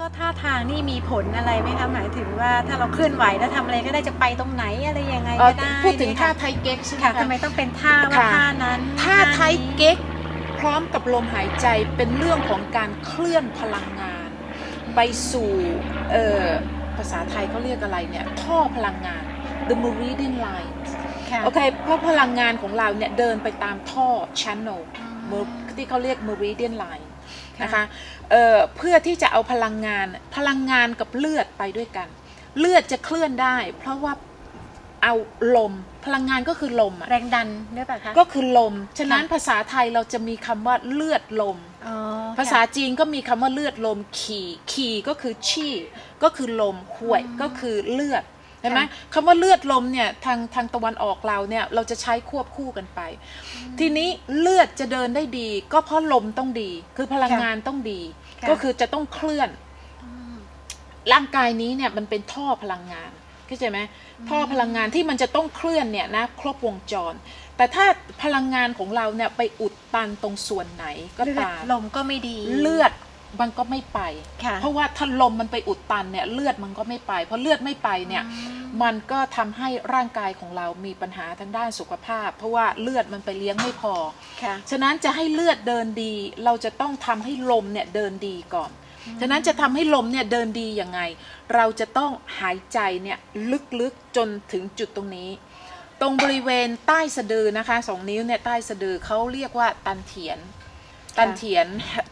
ก็ท่าทางนี่มีผลอะไรไหมคะหมายถึงว่าถ้าเราเคลื่อนไหวแล้วทำอะไรก็ได้จะไปตรงไหนอะไรยังไงเอ่อก็ได้พูดถึงเนี่ยท่าค่ะไทยเก๊กใช่ไหมค่ะคะทำไมต้องเป็นท่าว่าค่ะท่านั้นท่าไทยนี้เก๊กพร้อมกับลมหายใจเป็นเรื่องของการเคลื่อนพลังงาน ไปสู่เอ่อภาษาไทยเขาเรียกอะไรเนี่ยท่อพลังงาน the meridian lines ค่ะโอเคเพราะพลังงานของเราเนี่ยเดินไปตามท่อ channel อืมเมอที่เขาเรียก meridian line ค่ะ นะคะเอ่อเพื่อที่จะเอาพลังงานพลังงานกับเลือดไปด้วยกัน เลือดจะเคลื่อนได้ เพราะว่าเอาลมพลังงานก็คือลมอะแรงดันด้วยป่ะคะก็คือลม ฉะนั้นค่ะภาษาไทยเราจะมีคำว่าเลือดลมอ๋อภาษาจีนก็มีคำว่าเลือดลมขี่ขี่ก็คือชี่ก็คือลมห่วยก็คือเลือด เห็นไหมคำว่าเลือดลมเนี่ยทางทางตะวันออกเราเนี่ยเราจะใช้ควบคู่กันไป ทีนี้เลือดจะเดินได้ดี ก็เพราะลมต้องดี คือพลังงานต้องดีะก็คือจะต้องเคลื่อนมร่างกายนี้เนี่ยมันเป็นท่อพลังงานเข้าใจไหมท่อพลังงานที่มันจะต้องเคลื่อนเนี่ยนะครบวงจร แต่ถ้าพลังงานของเราเนี่ยไปอุดตันตรงส่วนไหนก็เลือดตามลมก็ไม่ดีเลือด มันก็ไม่ไป ค่ะเพราะว่าถ้าลมมันไปอุดตันเนี่ยเลือดมันก็ไม่ไป เพราะเลือดไม่ไปเนี่ยมันก็ทำให้ร่างกายของเรามีปัญหาทางด้านสุขภาพ เพราะว่าเลือดมันไปเลี้ยงไม่พอ ค่ะ ฉะนั้นจะให้เลือดเดินดี เราจะต้องทำให้ลมเนี่ยเดินดีก่อน ฉะนั้นจะทำให้ลมเนี่ยเดินดียังไง เราจะต้องหายใจเนี่ยลึกๆจนถึงจุดตรงนี้ ตรงบริเวณใต้สะดือนะคะสองนิ้วเนี่ยใต้สะดือเขาเรียกว่าตันเถียน ตันเถียน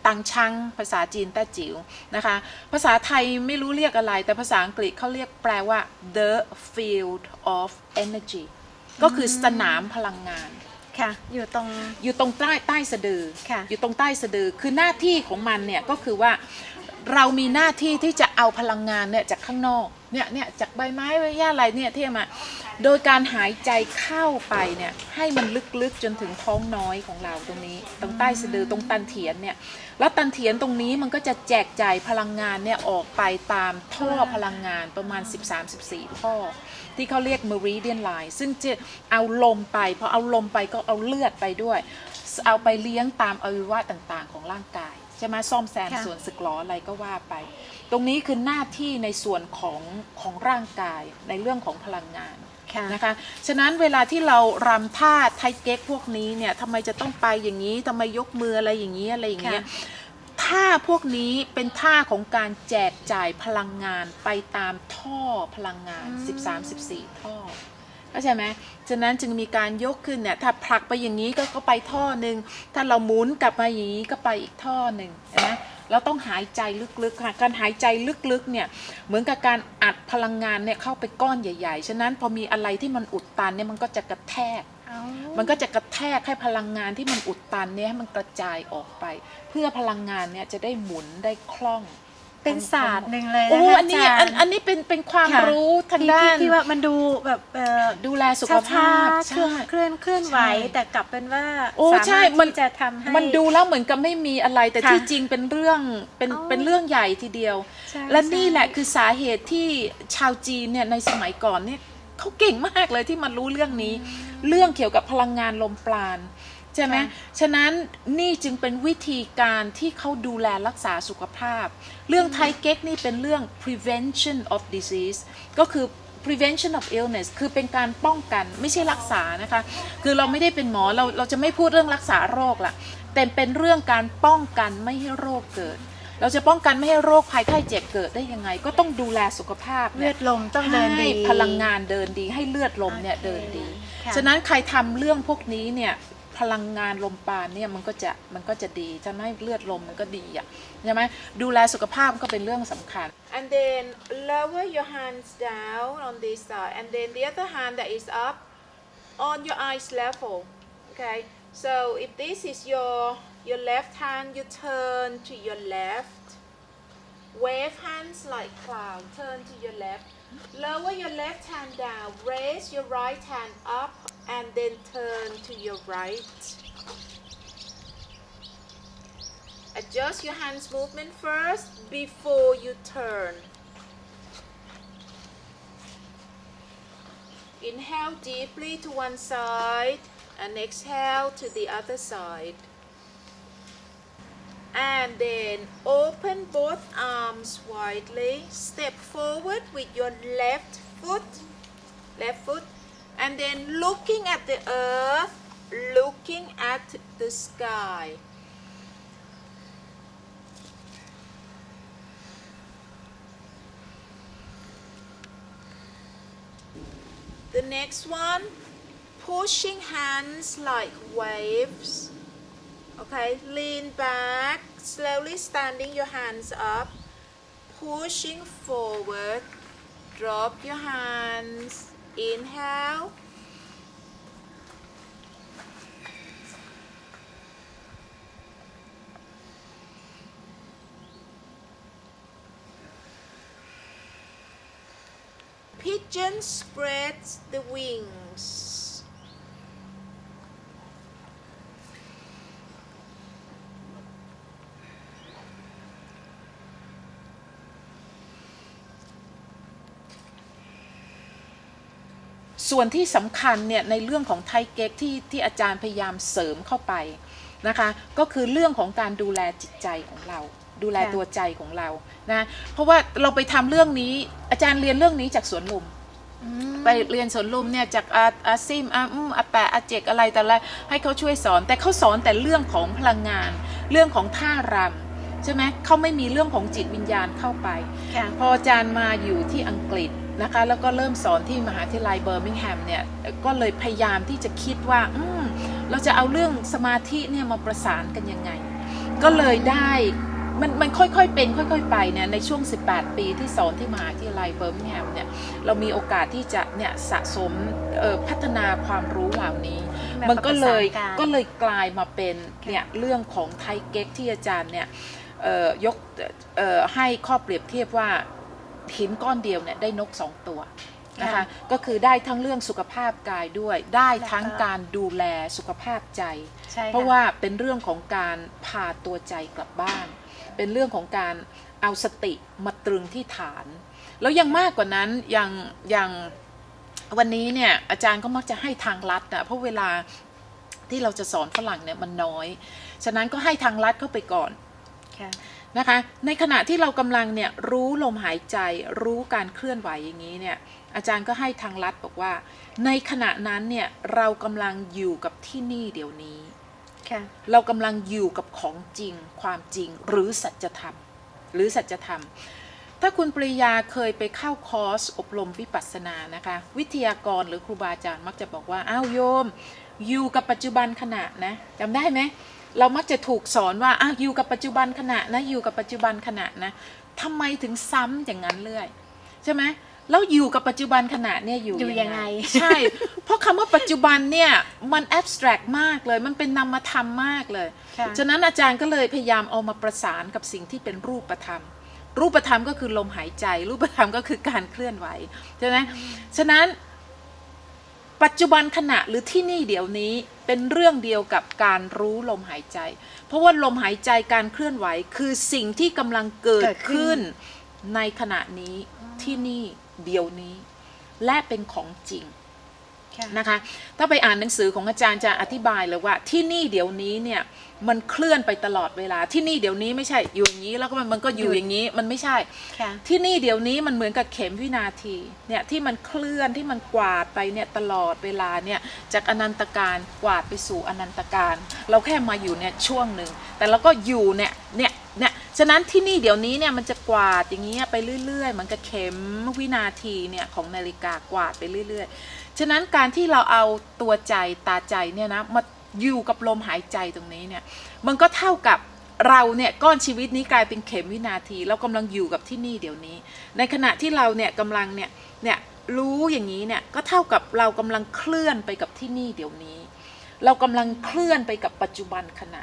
ตังชังภาษาจีนแต้จิ๋วนะคะ ภาษาไทยไม่รู้เรียกอะไร แต่ภาษาอังกฤษเขาเรียกแปลว่า the field of energy ก็คือสนามพลังงานค่ะอยู่ตรงอยู่ตรงใต้ใต้สะดือค่ะอยู่ตรงใต้สะดือคือหน้าที่ของมันเนี่ยก็คือว่าเรามีหน้าที่ที่จะเอาพลังงานเนี่ยจากข้างนอก เนี่ยเนี่ยจากใบไม้ใบหญ้าอะไรเนี่ยที่เอามาโดยการหายใจเข้าไปเนี่ยให้มันลึกๆจนถึงท้องน้อยของเราตรงนี้ ตรงใต้สะดือตรงตันเถียนเนี่ยแล้วตันเถียนตรงนี้มันก็จะแจกจ่ายพลังงานเนี่ยออกไปตามท่อพลังงานประมาณ 13-14 ท่อ ที่เขาเรียก meridian line ซึ่งจะเอาลมไปพอเอาลมไปก็เอาเลือดไปด้วย เอาไปเลี้ยงตามอวัยวะต่างๆ ของร่างกายใช่ไหมซ่อมแซมค่ะส่วนสึกหรออะไรก็ว่าไป ตรงนี้คือหน้าที่ในส่วนของของร่างกายในเรื่องของพลังงานค่ะนะคะฉะนั้นเวลาที่เรารำท่าไทยเก๊กพวกนี้เนี่ยทำไมจะต้องไปอย่างนี้ทำไมยกมืออะไรอย่างนี้อะไรอย่างเงี้ยท่าพวกนี้เป็นท่าของการแจกจ่ายพลังงานไปตามท่อพลังงานอืม13-14 ท่อเข้าใจไหมฉะนั้นจึงมีการยกขึ้นเนี่ย ถ้าผลักไปอย่างนี้ก็ก็ไปท่อหนึ่ง ถ้าเราหมุนกลับมาอย่างนี้ก็ไปอีกท่อหนึ่งเห็นไหมเราต้องหายใจลึกๆค่ะการหายใจลึกๆเนี่ยเหมือนกับการอัดพลังงานเนี่ยเข้าไปก้อนใหญ่ ๆ ฉะนั้นพอมีอะไรที่มันอุดตันเนี่ยมันก็จะกระแทกเอามันก็จะกระแทกให้พลังงานที่มันอุดตันเนี่ยให้มันกระจายออกไป เพื่อพลังงานเนี่ยจะได้หมุนได้คล่อง เป็นศาสตร์หนึ่งเลยโอ้นะคะอันนี้าจารย์อันอันนี้เป็นเป็นความค่ะรู้ทางที่ด้าที่นที่ว่ามันดูแบบเอ่อดูแลสุขภาพช้าๆเคลื่อนเคลื่อนเคลื่อนไหวใช่แต่กลับเป็นว่าโอ้สาใช่มารถมันที่จะทำให้มันดูแล้วเหมือนกับไม่มีอะไร แต่ค่ะที่จริงเป็นเรื่องเป็นอ๋อเป็นเรื่องใหญ่ทีเดียวใช่และนี่ใช่แหละคือสาเหตุที่ชาวจีนเนี่ยในสมัยก่อนเนี่ยเขาเก่งมากเลยที่มันรู้เรื่องนี้ เรื่องเกี่ยวกับพลังงานลมปราณ ใช่ไหมค่ะฉะนั้นนี่จึงเป็นวิธีการที่เขาดูแลรักษาสุขภาพ เรื่องไทเก๊กนี่เป็นเรื่อง prevention of disease ก็คือ prevention of illness คือเป็นการป้องกันไม่ใช่รักษานะคะ คือเราไม่ได้เป็นหมอเราเราจะไม่พูดเรื่องรักษาโรคละแต่เป็นเรื่องการป้องกันไม่ให้โรคเกิด เราจะป้องกันไม่ให้โรคภัยไข้เจ็บเกิดได้ยังไง ก็ต้องดูแลสุขภาพเลืนี่อยดลมต้องเดินดีให้พลังงานเดินดีให้เลือดลมเนี่ยโอเคเดินดีค่ะฉะนั้นใครทำเรื่องพวกนี้เนี่ย พลังงานลมปราณเนี่ยมันก็จะมันก็จะดีทำให้เลือดลมมันก็ดีอะใช่ไหมดูแลสุขภาพก็เป็นเรื่องสำคัญ and then lower your hands down on this side and then the other hand that is up on your eyes level okay so if this is your your left hand you turn to your left wave hands like cloud turn to your left lower your left hand down raise your right hand up and then turn to your right. Adjust your hands movement first before you turn. Inhale deeply to one side and exhale to the other side. And then open both arms widely. Step forward with your left foot. Left foot and then looking at the earth looking at the sky the next one pushing hands like waves Okay, lean back, slowly standing your hands up, pushing forward. Drop your hands. Inhale. Pigeon spreads the wings. ส่วนที่สำคัญเนี่ยในเรื่องของไทเก๊กที่ที่อาจารย์พยายามเสริมเข้าไปนะคะก็คือเรื่องของการดูแลจิตใจของเรา ดูแลค่ะตัวใจของเรานะเพราะว่าเราไปทำเรื่องนี้อาจารย์เรียนเรื่องนี้จากสวนลุมอืมไปเรียนสวนลุมเนี่ยจากอาอาซิมอาอืมอาแปะอาเจกอะไรแต่ละให้เขาช่วยสอน แต่เขาสอนแต่เรื่องของพลังงาน เรื่องของท่ารำใช่ไหมเขาไม่มีเรื่องของจิตวิญญาณเข้าไปค่ะพออาจารย์มาอยู่ที่อังกฤษ นะคะแล้วก็เริ่มสอนที่มหาวิทยาลัยเบอร์มิงแฮมเนี่ยก็เลยพยายามที่จะคิดว่าอืมเราจะเอาเรื่องสมาธิเนี่ยมาประสานกันยังไง ก็เลยได้มันมันค่อยๆเป็นค่อยๆไปเนี่ยในช่วง 18 ปีที่สอนที่มหาวิทยาลัยเบอร์มิงแฮมเนี่ยเรามีโอกาสที่จะเนี่ยสะสมเอ่อพัฒนาความรู้เหล่านี้แบบมันก็เลยประสานกันก็เลยกลายมาเป็นเนี่ยเรื่องของไทเก๊กที่อาจารย์เนี่ยเอ่อยกเอ่อให้ข้อเปรียบเทียบว่า หินก้อนเดียวเนี่ยได้นกสองตัวนะคะค่ะก็คือได้ทั้งเรื่องสุขภาพกายด้วย ได้ทั้งแล้วก็การดูแลสุขภาพใจใช่ค่เพราะว่าเป็นเรื่องของการพาตัวใจกลับบ้าน เป็นเรื่องของการเอาสติมาตรึงที่ฐาน แล้วยังมากกว่านั้นอย่างอย่างวันนี้เนี่ยอาจารย์ก็มักจะให้ทางลัดนะเพราะเวลาที่เราจะสอนฝรั่งเนี่ยมันน้อย ฉะนั้นก็ให้ทางลัดเข้าไปก่อนค่ะ นะคะ ในขณะที่เรากำลังเนี่ยรู้ลมหายใจ รู้การเคลื่อนไหวอย่างนี้เนี่ยอาจารย์ก็ให้ทางลัดบอกว่า ในขณะนั้นเนี่ยเรากำลังอยู่กับที่นี่เดี๋ยวนี้ค่ะเรากำลังอยู่กับของจริง ความจริงหรือสัจธรรม หรือสัจธรรม ถ้าคุณปริยาเคยไปเข้าคอร์สอบรมวิปัสสนานะคะ วิทยากรหรือครูบาอาจารย์มักจะบอกว่าอ้าวโยม อยู่กับปัจจุบันขณะนะจำได้ไหม เรามักจะถูกสอนว่าอ้าวอยู่กับปัจจุบันขณะนะอยู่กับปัจจุบันขณะนะทำไมถึงซ้ำอย่างนั้นเรื่อย ใช่ไหมแล้วอยู่กับปัจจุบันขณะเนี่ยอยู่อยู่ยังไง ใช่ เพราะคำว่าปัจจุบันเนี่ยมันแอบสแตรกมากเลย มันเป็นนามธรรมมากเลยค่ะฉะนั้นอาจารย์ก็เลยพยายามเอามาประสานกับสิ่งที่เป็นรูปธรรม รูปธรรมก็คือลมหายใจ รูปธรรมก็คือการเคลื่อนไหวใช่ไหมฉะนั้น ปัจจุบันขณะหรือที่นี่เดี๋ยวนี้เป็นเรื่องเดียวกับการรู้ลมหายใจ เพราะว่าลมหายใจการเคลื่อนไหวคือสิ่งที่กำลังเกิดเกิดขึ้ขึ้นนในขณะนี้ที่นี่เดี๋ยวนี้ และเป็นของจริงค่ะ นะคะ ถ้าไปอ่านหนังสือของอาจารย์จะอธิบายเลยว่าที่นี่เดี๋ยวนี้เนี่ยมันเคลื่อนไปตลอดเวลา ที่นี่เดี๋ยวนี้ไม่ใช่อยู่อย่างนี้แล้วก็มันมันก็อยู่อย่างนี้มันไม่ใช่ค่ะที่นี่เดี๋ยวนี้มันเหมือนกับเข็มวินาทีเนี่ยที่มันเคลื่อนที่มันกวาดไปเนี่ยตลอดเวลาเนี่ยจากอนันตการกวาดไปสู่อนันตการ เราแค่มาอยู่เนี่ยช่วงหนึ่งแต่เราก็อยู่เนี่ยเนี่ยเนี่ยฉะนั้นที่นี่เดี๋ยวนี้เนี่ยมันจะกวาดอย่างเงี้ยไปเรื่อยๆเหมันกับเข็มวินาทีเนี่ยของนาฬิกากวาดไปเรื่อย ๆ ฉะนั้นการที่เราเอาตัวใจตาใจเนี่ยนะมาอยู่กับลมหายใจตรงนี้เนี่ย มันก็เท่ากับเราเนี่ยก้อนชีวิตนี้กลายเป็นเข็มวินาที เรากำลังอยู่กับที่นี่เดี๋ยวนี้ ในขณะที่เราเนี่ยกำลังเนี่ยเนี่ยรู้อย่างนี้เนี่ยก็เท่ากับเรากำลังเคลื่อนไปกับที่นี่เดี๋ยวนี้ เรากำลังเคลื่อนไปกับปัจจุบันขณะ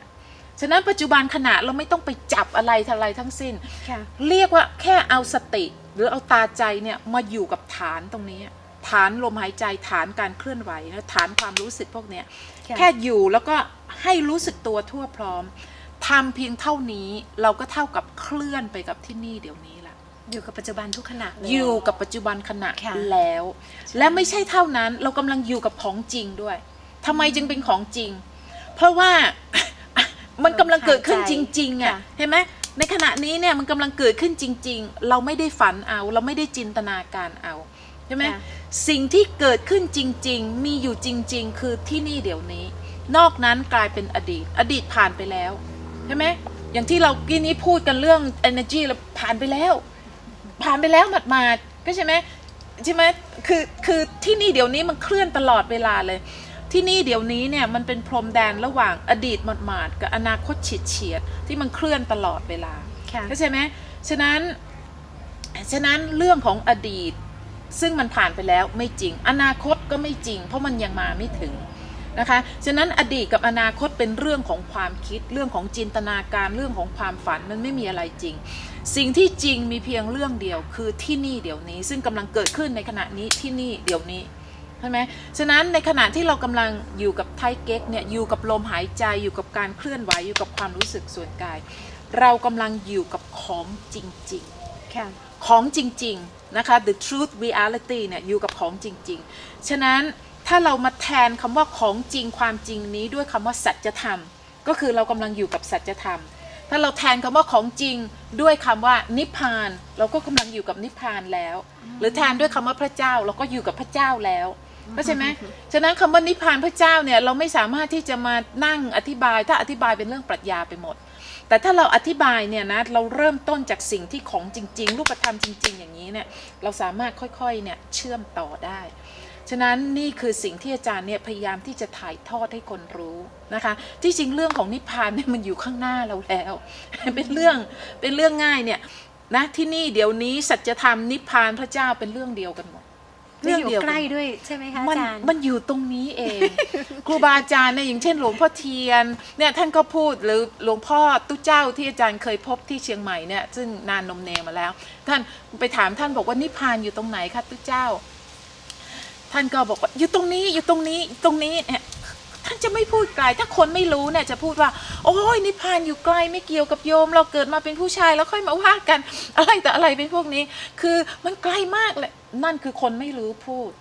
ฉะนั้นปัจจุบันขณะเราไม่ต้องไปจับอะไรทอะไรทั้งสิ้นค่ะเรียกว่าแค่เอาสติ หรือเอาตาใจเนี่ยมาอยู่กับฐานตรงนี้ ฐานลมหายใจฐานการเคลื่อนไหวนะฐานความรู้สึกพวกเนี้ยค่ะแค่อยู่แล้วก็ให้รู้สึกตัวทั่วพร้อมทำเพียงเท่านี้เราก็เท่ากับเคลื่อนไปกับที่นี่เดี๋ยวนี้ละอยู่กับปัจจุบันทุกขณะเลยอยู่กับปัจจุบันขณะค่ะแล้ว และไม่ใช่เท่านั้นเรากำลังอยู่กับของจริงด้วยทำไมจึงเป็นของจริง เพราะว่ามันกำลังเกิดขึ้นหายจใจริงๆอะค่ะเห็นไหมในขณะนี้เนี่ยมันกำลังเกิดขึ้นจริง ๆ เราไม่ได้ฝันเอา เราไม่ได้จินตนาการเอา ใช่ไหมค่ะสิ่งที่เกิดขึ้นจริง ๆ มีอยู่จริง ๆ คือที่นี่เดี๋ยวนี้ นอกนั้นกลายเป็นอดีต อดีตผ่านไปแล้วใช่ไหมอย่างที่เรากี้นี้พูดกันเรื่อง energy แล้วผ่านไปแล้ว ผ่านไปแล้วหมาดๆก็ใช่ไหมใช่ไหมคือคือที่นี่เดี๋ยวนี้มันเคลื่อนตลอดเวลาเลย ที่นี่เดี๋ยวนี้เนี่ยมันเป็นพรมแดนระหว่างอดีตหมาดๆกับอนาคตเฉียดเฉียดๆที่มันเคลื่อนตลอดเวลาค่ะเข้าใจไหมฉะนั้นฉะนั้นเรื่องของอดีต ซึ่งมันผ่านไปแล้วไม่จริง อนาคตก็ไม่จริง เพราะมันยังมาไม่ถึงนะคะฉะนั้นอดีตกับอนาคตเป็นเรื่องของความคิดเรื่องของจินตนาการเรื่องของความฝันมันไม่มีอะไรจริง สิ่งที่จริงมีเพียงเรื่องเดียวคือที่นี่เดี๋ยวนี้ ซึ่งกำลังเกิดขึ้นในขณะนี้ที่นี่เดี๋ยวนี้ใช่ไหมฉะนั้นในขณะที่เรากำลังอยู่กับไทเก๊กเนี่ยอยู่กับลมหายใจอยู่กับการเคลื่อนไหวอยู่กับความรู้สึกส่วนกาย เรากำลังอยู่กับของจริงๆค่ะของจริง ๆ นะคะ the truth reality เนี่ยอยู่กับของจริง ๆ ฉะนั้นถ้าเรามาแทนคำว่าของจริงความจริงนี้ด้วยคำว่าสัจธรรม ก็คือเรากำลังอยู่กับสัจธรรม ถ้าเราแทนคำว่าของจริงด้วยคำว่านิพพาน เราก็กำลังอยู่กับนิพพานแล้ว หรือแทนด้วยคำว่าพระเจ้าเราก็อยู่กับพระเจ้าแล้วเข้าใจไหมฉะนั้นคำว่านิพพานพระเจ้าเนี่ยเราไม่สามารถที่จะมานั่งอธิบาย ถ้าอธิบายเป็นเรื่องปรัชญาไปหมด แต่ถ้าเราอธิบายเนี่ยนะเราเริ่มต้นจากสิ่งที่ของจริง ๆ รูปธรรมจริง ๆ อย่างนี้เนี่ยเราสามารถค่อยๆเนี่ยเชื่อมต่อได้ฉะนั้นนี่คือสิ่งที่อาจารย์เนี่ยพยายามที่จะถ่ายทอดให้คนรู้นะคะ ที่จริงเรื่องของนิพพานเนี่ยมันอยู่ข้างหน้าเราแล้ว เป็นเรื่องเป็นเรื่องง่ายเนี่ยนะที่นี่เดี๋ยวนี้สัจธรรมนิพพานพระเจ้าเป็นเรื่องเดียวกันหมด เรื่องอยู่นใกล้ด้วยใช่ไหมคะมันอาจารย์มันอยู่ตรงนี้เอง ครูบาอาจารย์เนี่ยอย่างเช่น หลวงพ่อเทียนเนี่ยท่านก็พูดหรือหลวงพ่อตุ้เจ้าที่อาจารย์เคยพบที่เชียงใหม่เนี่ยซึ่งนานนมเนมาแล้ว ท่านไปถามท่านบอกว่านิพพานอยู่ตรงไหนคะตุ้เจ้า ท่านก็บอกว่าอยู่ตรงนี้อยู่ตรงนี้อยู่ตรงนี้เนี่ย ท่านจะไม่พูดไกล ถ้าคนไม่รู้เนี่ยจะพูดว่า โอ้ยนิพพานอยู่ไกลไม่เกี่ยวกับโยม เราเกิดมาเป็นผู้ชายแล้วค่อยมาว่ากัน อะไรแต่อะไรเป็นพวกนี้ คือมันไกลมากเลยนั่นคือคนไม่รู้พูด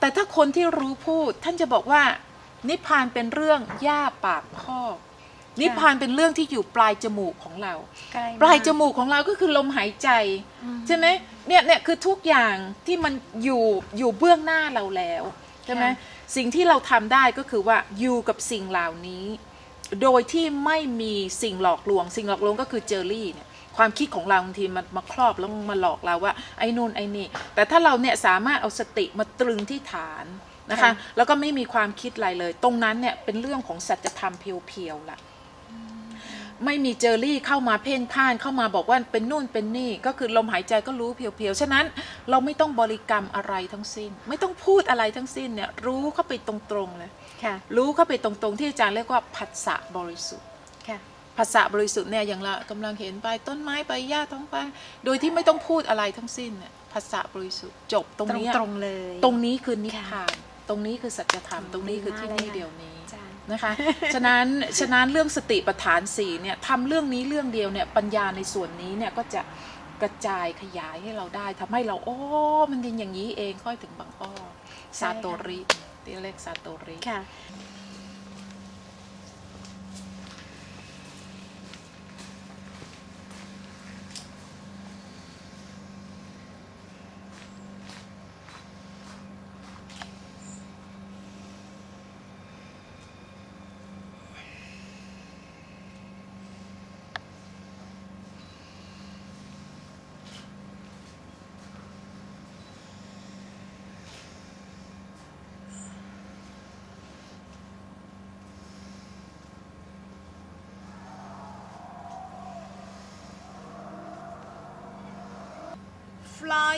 แต่ถ้าคนที่รู้พูด ท่านจะบอกว่า นิพพานเป็นเรื่องหญ้าปากพอกนิพพานเป็นเรื่องที่อยู่ปลายจมูกของเราใกล้ปลายกจมูกของเราก็คือลมหายใจอืมใช่ไหมเนี่ยเนี่ยคือทุกอย่างที่มันอยู่อยู่เบื้องหน้าเราแล้ว ใช่ไหมค่ะสิ่งที่เราทำได้ก็คือว่าอยู่กับสิ่งเหล่านี้ โดยที่ไม่มีสิ่งหลอกลวง สิ่งหลอกลวงก็คือเจอรี่เนี่ยความคิดของเราบางทีมันมาครอบแล้วมันมาหลอกเราว่าไอ้นู่นไอ้นี่ แต่ถ้าเราเนี่ยสามารถเอาสติมาตรึงที่ฐานนะคะค่ะแล้วก็ไม่มีความคิดอะไรเลย ตรงนั้นเนี่ยเป็นเรื่องของสัจธรรมเพียวๆล่ะ ไม่มีเจอรี่เข้ามาเพ่นพ่านเข้ามาบอกว่าเป็นนู่นเป็นนี่ ก็คือลมหายใจก็รู้เพียวๆ ฉะนั้นเราไม่ต้องบริกรรมอะไรทั้งสิ้น ไม่ต้องพูดอะไรทั้งสิ้นเนี่ยรู้เข้าไปตรงๆเลยค่ะรู้เข้าไปตรงๆที่อาจารย์เรียกว่าผัสสะบริสุทธิ์ค่ะผัสสะบริสุทธิ์เนี่ยอย่างเรากำลังเห็นไปต้นไม้ใบหญ้าท้องฟ้าโดยที่ไม่ต้องพูดอะไรทั้งสิ้นเนี่ยผัสสะบริสุทธิ์จบตรงตรงนี้ตรงๆเลย ตรงนี้คือนิพค่ะพาน ตรงนี้คือสัจธรรมตรงนี้คือที่นี่ดีมากเลยค่ะเดียวนี้อาจารย์ นะคะ ฉะนั้นฉะนั้นเรื่องสติปัฏฐานสี่เนี่ยทำเรื่องนี้เรื่องเดียวเนี่ยปัญญาในส่วนนี้เนี่ยก็จะกระจายขยายให้เราได้ทำให้เราโอ้มันเป็นอย่างนี้เองค่อยถึงบางอ้อใช่ซาค่ะโตริที่เรียกซาโตริค่ะ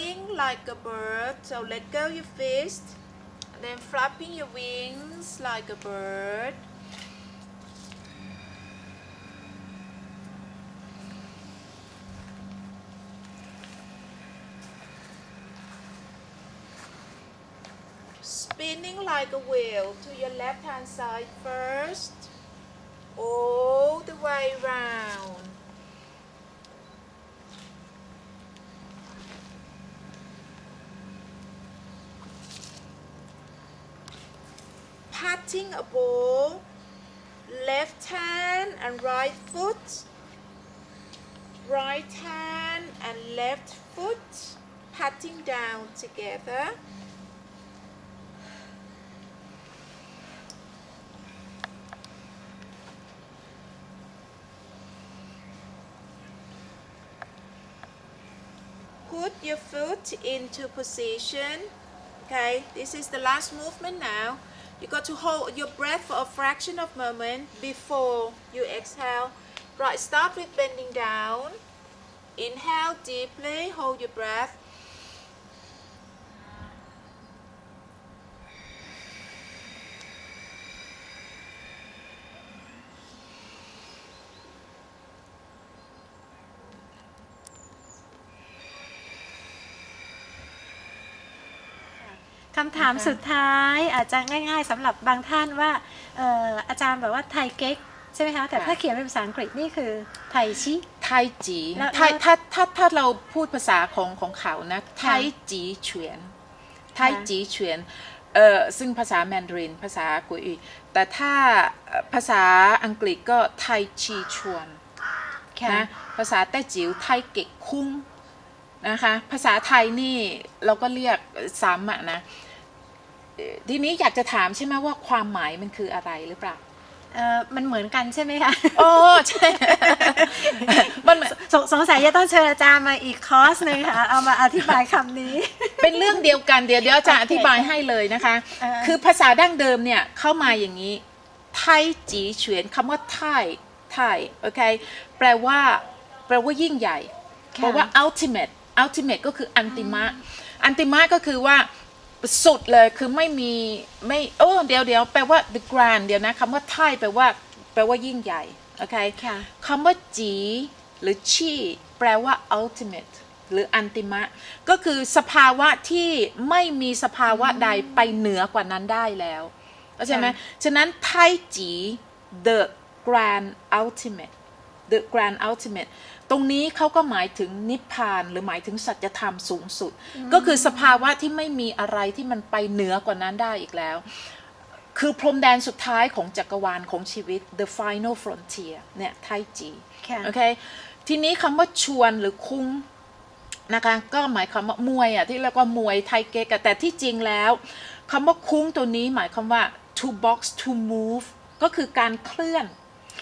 flying like a bird. So let go your fist then flapping your wings like a bird. Spinning like a wheel to your left hand side first all the way round patting a ball left hand and right foot. Right hand and left foot. Patting down together. Put your foot into position. Okay this is the last movement now you got to hold your breath for a fraction of a moment before you exhale. Right start with bending down. Inhale deeply hold your breath – คำถามนะคะสุดท้ายอาจจะง่าย ๆสำหรับบางท่านว่าเอ่ออาจารย์บอกว่าไทยเก๊กใช่ไหมคะแต่ถ้าเขียนเป็นภาษาอังกฤษนี่คือไทยชิไทยจีแล้วไทยถ้าถ้าถ้าเราพูดภาษาของของเขานะไทยจีเฉียนไทยจีเฉียนเอ่อซึ่งภาษาแมนดารินภาษากุยแต่ถ้าเอ่อภาษาอังกฤษก็ไทยชีชวนค่ะนะภาษาแต้จิ๋วไทยเก็กคุ้งนะคะภาษาไทยนี่เราก็เรียกซ้ำอะนะเอ่อ ทีนี้อยากจะถามใช่ไหมว่าความหมายมันคืออะไรหรือเปล่าเอ่อมันเหมือนกันใช่ไหมคะโอ้ใช่มันเหมือนสงสงสัยจะต้องเชิญอาจารย์มาอีกคอร์สหนึ่งค่ะเอามาอธิบายคำนี้ เป็นเรื่องเดียวกันเดี๋ยวเดี๋ยวอาจะโอเคอธิบายให้เลยนะคะเอ่อคือภาษาดั้งเดิมเนี่ยเข้ามาอย่างนี้ไทยจีเฉวียนคำว่าไทยไทยโอเคแปลว่า แปลว่ายิ่งใหญ่ค่ะแปลว่า ultimate ultimate ก็คืออันติมะ อันติมะก็คือว่า สุดเลยคือไม่มีไม่โอ้เดี๋ยวเดี๋ยวแปลว่า the grand เดี๋ยวนะคำว่าไทยแปลว่า แปลว่ายิ่งใหญ่โอเคค่ะคำว่าจีหรือชีแปลว่า ultimate หรืออันติมะ ก็คือสภาวะที่ไม่มีสภาวะใดไปเหนือกว่านั้นได้แล้วเข้าใจไหมค่ะฉะนั้นไทจี the grand ultimate the grand ultimate ตรงนี้เขาก็หมายถึงนิพพานหรือหมายถึงสัจธรรมสูงสุด ก็คือสภาวะที่ไม่มีอะไรที่มันไปเหนือกว่านั้นได้อีกแล้ว คือพรมแดนสุดท้ายของจักรวาลของชีวิต the final frontier เนี่ยไทจีค่ะโอเคทีนี้คำว่าชวนหรือคุ้งนะคะก็หมายความว่ามวยอะที่เรียกว่ามวยไทเก๊กอะแต่ที่จริงแล้วคำว่าคุ้งตัวนี้หมายความว่า to box to move ก็คือการเคลื่อน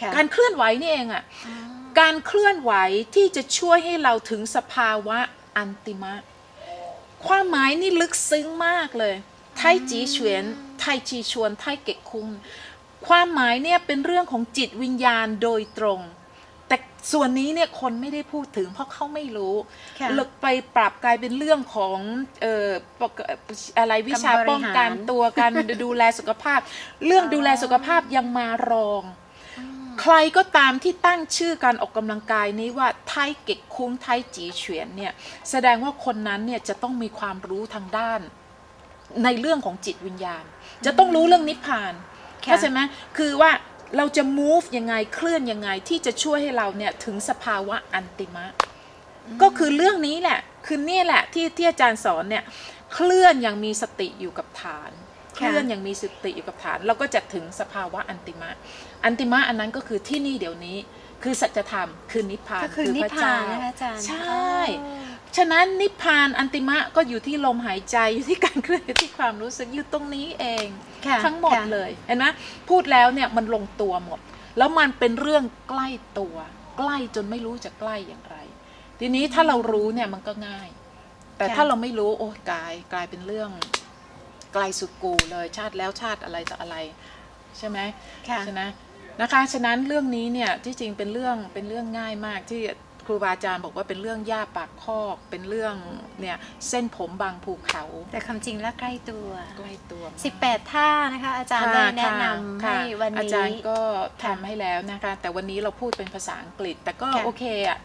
ค่ะการเคลื่อนไหวนี่เองอะ การเคลื่อนไหวที่จะช่วยให้เราถึงสภาวะอันติมะ ความหมายนี่ลึกซึ้งมากเลยไทจีเฉวียนไทจีชวนไทเก็กคุ้งความหมายเนี่ยเป็นเรื่องของจิตวิญญาณโดยตรง แต่ส่วนนี้เนี่ยคนไม่ได้พูดถึงเพราะเขาไม่รู้ค่ะเลยไปปรับกลายเป็นเรื่องของเอ่อปกอะไรวิชาการบริหารป้องกันตัวการดูแลสุขภาพ เรื่องดูแลสุขภาพยังมารอง ใครก็ตามที่ตั้งชื่อการออกกำลังกายนี้ว่าไทเก็กคุ้งไทจีเฉวียนเนี่ยแสดงว่าคนนั้นเนี่ยจะต้องมีความรู้ทางด้าน ในเรื่องของจิตวิญญาณ จะต้องรู้เรื่องนิพพานค่ะเข้าใจไหมคือว่าเราจะ move ยังไงเคลื่อนยังไงที่จะช่วยให้เราเนี่ยถึงสภาวะอันติมะ ก็คือเรื่องนี้แหละ คือเนี่ยแหละที่ที่อาจารย์สอนเนี่ยเคลื่อนอย่างมีสติอยู่กับฐาน เคค่ะลื่อนอย่างมีสติอยู่กับฐาน เราก็จะถึงสภาวะอันติมะ อันติมะอันนั้นก็คือที่นี่เดี๋ยวนี้ คือสัจธรรม คือนิพพานก็คือนิพพระพาเจ้นนะคะอาจารย์ใช่อ๋อฉะนั้นนิพพานอันติมะก็อยู่ที่ลมหายใจอยู่ที่การเคลื่อนอยู่ที่ความรู้สึกอยู่ตรงนี้เองค่ะทั้งหมดค่ะเลยเห็นไหมพูดแล้วเนี่ยมันลงตัวหมด แล้วมันเป็นเรื่องใกล้ตัว ใกล้จนไม่รู้จะใกล้อย่างไร ทีนี้ถ้าเรารู้เนี่ยมันก็ง่าย แต่ค่ะถ้าเราไม่รู้โอ้ยกลายกลายเป็นเรื่อง ไกลสุดกูเลยชาติแล้วชาติอะไรต่ออะไรใช่ไหมค่ะใช่ไหมนะคะฉะนั้นเรื่องนี้เนี่ยที่จริงเป็นเรื่องเป็นเรื่องง่ายมากที่ครูบาอาจารย์บอกว่าเป็นเรื่องหญ้าปากคอกเป็นเรื่องเนี่ยเส้นผมบางภูเขา แต่ความจริงแล้วใกล้ตัวใกล้ตัวมาก18 ท่านะคะ อาจารย์ได้แนะนำค่ะให้วันอานี้จารย์ก็ค่ะทำให้แล้วนะคะ แต่วันนี้เราพูดเป็นภาษาอังกฤษ แต่ก็ค่ะโอเคอะ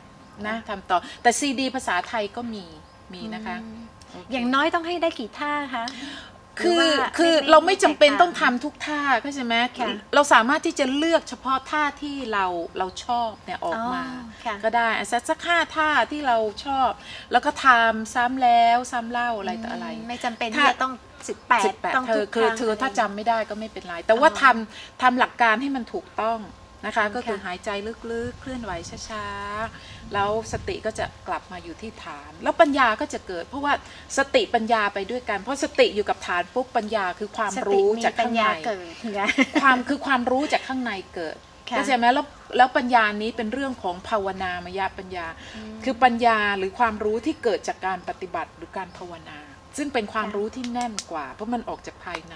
นะทำต่อแต่ซีดีภาษาไทยก็มีมีนะคะอืมโอเคอย่างน้อยต้องให้ได้กี่ท่าคะ คือหว่าคือไม่เราไม่จำเป็นแตกางต้องทำทุกท่าเข้าใจไหมค่ะเราสามารถที่จะเลือกเฉพาะท่าที่เราเราชอบเนี่ยออกมาค่ะ ก็ได้สักสักห้าท่าที่เราชอบ แล้วก็ทำซ้ำแล้วซ้ำเล่าอะไรต่ออะไร ไม่จำเป็นถ้าที่จะต้องสิบแปดสิบแปดต้องเธทุอกคคือรั้งเธอถ้าะไรจำไม่ได้ก็ไม่เป็นไร แต่ว่าอ๋อทำทำหลักการให้มันถูกต้อง นะคะ ก็คือค่ะหายใจลึกๆ เคลื่อนไหวช้าๆ แล้วสติก็จะกลับมาอยู่ที่ฐาน แล้วปัญญาก็จะเกิด เพราะว่าสติปัญญาไปด้วยกัน เพราะสติอยู่กับฐานปุ๊บปัญญาคือความสติรู้มีจากปัข้าญงในญาเกิดค่ะความคือความรู้จากข้างในเกิดค่ะเข้าใจไหมแล้วแล้วปัญญานี้เป็นเรื่องของภาวนามยปัญญา คือปัญญาหรือความรู้ที่เกิดจากการปฏิบัติหรือการภาวนา ซึ่งเป็นความค่ะรู้ที่แน่นกว่า เพราะมันออกจากภายใน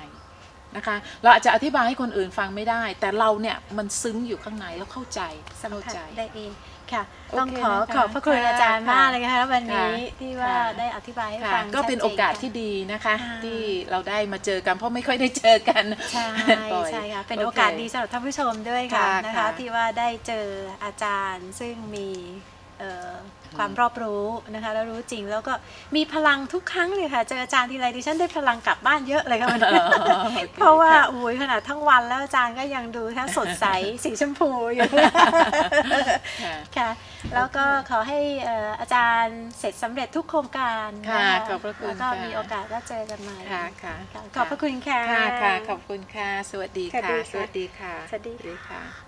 นะคะ เราอาจจะอธิบายให้คนอื่นฟังไม่ได้ แต่เราเนี่ยมันซึ้งอยู่ข้างในแล้วเข้าใจสัมเข้าผัสใจ ได้เองค่ะโอเคต้องขอนะคะขอบพระคุณค่ะอาจารย์ค่ะมากเลยนะคะวันนี้ค่ะที่ว่าค่ะได้อธิบายให้ค่ะฟังก็เป็นชัดจโอกาสค่ะที่ดีนะคะอ่าที่เราได้มาเจอกันเพราะไม่ค่อยได้เจอกันใช่บ่อยใช่ค่ะเป็นโอเคโอกาสดีสำหรับท่านผู้ชมด้วยค่ะค่ะนะคะค่ะที่ว่าได้เจออาจารย์ซึ่งมีเอ่อ ความรอบรู้นะคะ แล้วรู้จริงแล้วก็มีพลังทุกครั้งเลยค่ะ เจออาจารย์ทีไรดิฉันได้พลังกลับบ้านเยอะเลยค่ะวันนี้อ๋อโอคเพราะว่าค่โอ้ยขนาดทั้งวันแล้วอาจารย์ก็ยังดูแค่สดใสสีชมพูอยู่ค่ะค่ะแล้วก็ขอให้เอ่ออาจารย์เสร็จสำเร็จทุกโครงการนค่ะขอบพระคุณแล้วก็ค่ะมีโอกาสก็เจอกันใหม่ค่ะค่ะค่ะขอบพระคุณค่ะค่ะค่ะขอบคุณค่ะ สวัสดีสวัสค่ะดีค่ะ สวัสดีค่ะสวัสดีค่ะ